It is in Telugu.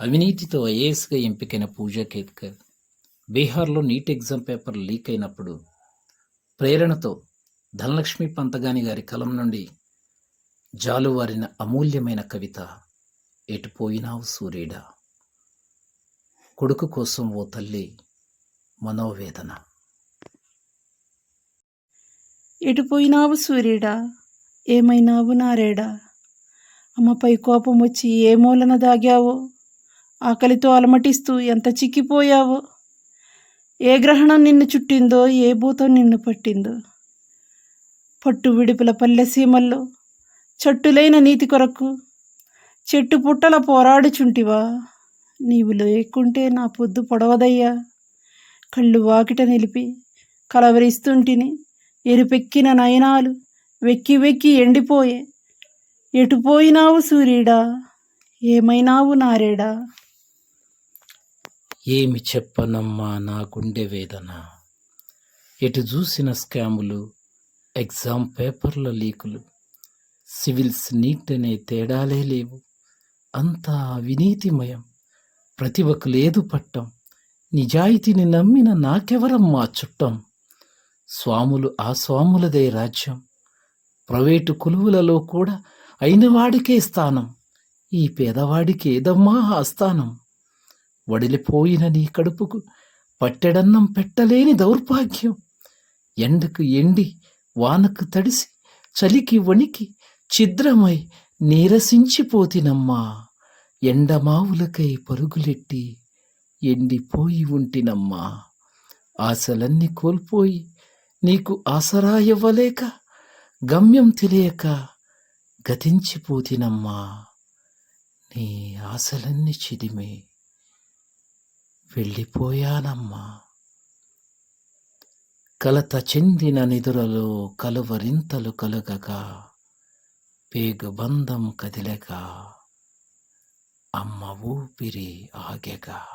అవినీతితో ఐఏఎస్గా ఎంపికైన పూజా కేత్కర్. బీహార్లో నీట్ ఎగ్జామ్ పేపర్ లీక్ అయినప్పుడు ప్రేరణతో ధనలక్ష్మి పంతగాని గారి కలం నుండి జాలువారిన అమూల్యమైన కవిత ఎటుపోయినావు సూర్యుడా? కొడుకు కోసం ఓ తల్లి మనోవేదన. ఎటుపోయినావు సూర్యుడా? ఏమైనావు నారేడా? అమ్మపై కోపం వచ్చి ఏ మూలన దాగావో? ఆకలితో అలమటిస్తూ ఎంత చిక్కిపోయావో? ఏ గ్రహణం నిన్ను చుట్టిందో ఏ భూతం నిన్ను పట్టిందో? పట్టు విడుపుల పల్లెసీమల్లో చట్టులైన నీతి కొరకు చెట్టు పుట్టల పోరాడుచుంటివా? నీవు లేకుంటే నా పొద్దు పొడవదయ్యా. కళ్ళు వాకిట నిలిపి కలవరిస్తుంటిని ఎరుపెక్కిన నయనాలు వెక్కి వెక్కి ఎండిపోయే. ఎటుపోయినావు సూర్యుడా? ఏమైనావు నారేడా? ఏమి చెప్పనమ్మా నా గుండె వేదన? ఎటు చూసిన స్కాములు ఎగ్జామ్ పేపర్ల లీకులు సివిల్స్ నీట్ అనే తేడాలే లేవు. అంతా అవినీతిమయం. ప్రతిభకు లేదు పట్టం. నిజాయితీని నమ్మిన నాకెవరమ్మా చుట్టం? స్వాములు ఆ స్వాములదే రాజ్యం. ప్రైవేటు కొలువులలో కూడా అయిన వాడికే స్థానం. ఈ పేదవాడికి ఏదమ్మా ఆ స్థానం? వడిలిపోయిన నీ కడుపుకు పట్టెడన్నం పెట్టలేని దౌర్భాగ్యం. ఎండకు ఎండి వానకు తడిసి చలికి వణికి ఛిద్రమై నీరసించిపోతినమ్మా. ఎండమావులకై పరుగులెట్టి ఎండిపోయి ఉంటినమ్మా. ఆశలన్నీ కోల్పోయి నీకు ఆసరా ఇవ్వలేక గమ్యం తెలియక గతించిపోతినమ్మా. నీ ఆశలన్నీ చిదిమే. వెళ్ళిపోయానమ్మా. కలత చెందిన నిదురలో కలువరింతలు కలగగా పేగుబంధం కదిలక అమ్మ ఊపిరి ఆగెగా.